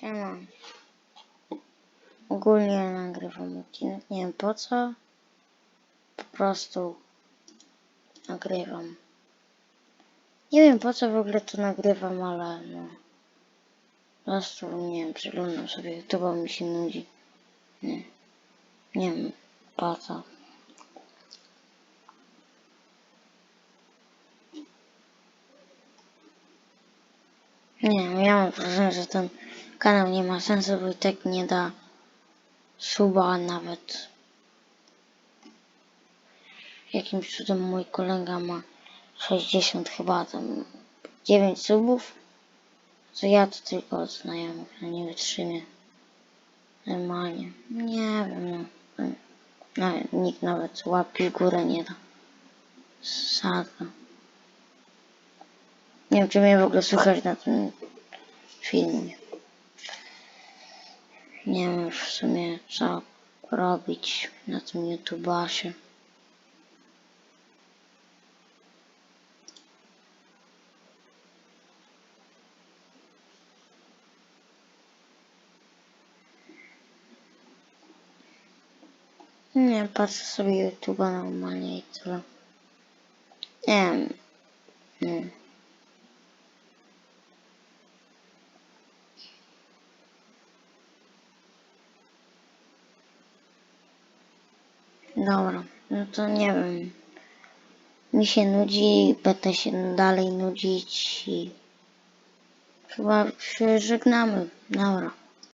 Siema. Ogólnie nagrywam odcinek, nie wiem po co. Po prostu nagrywam. Nie wiem po co w ogóle to nagrywam, ale no. Po prostu, nie wiem, przeglądam sobie YouTube'a, mi się nudzi. Nie. Nie wiem po co. Nie ja mam wrażenie, że ten kanał nie ma sensu, bo i tak nie da suba nawet. Jakimś cudem mój kolega ma 60 chyba tam 9 subów. Co ja to tylko od znajomych, no nie wytrzymię. Normalnie. Nie wiem, no. no nikt nawet łapki górę nie da. Sadka. Nie wiem, czy mnie w ogóle słychać na tym filmie. Nie wiem już w sumie co robić na tym YouTubasie. Nie, patrzę sobie YouTube'a normalnie i tyle. Nie wiem. Dobra, no to nie wiem. Mi się nudzi, będę się dalej nudzić i chyba się żegnamy. Dobra.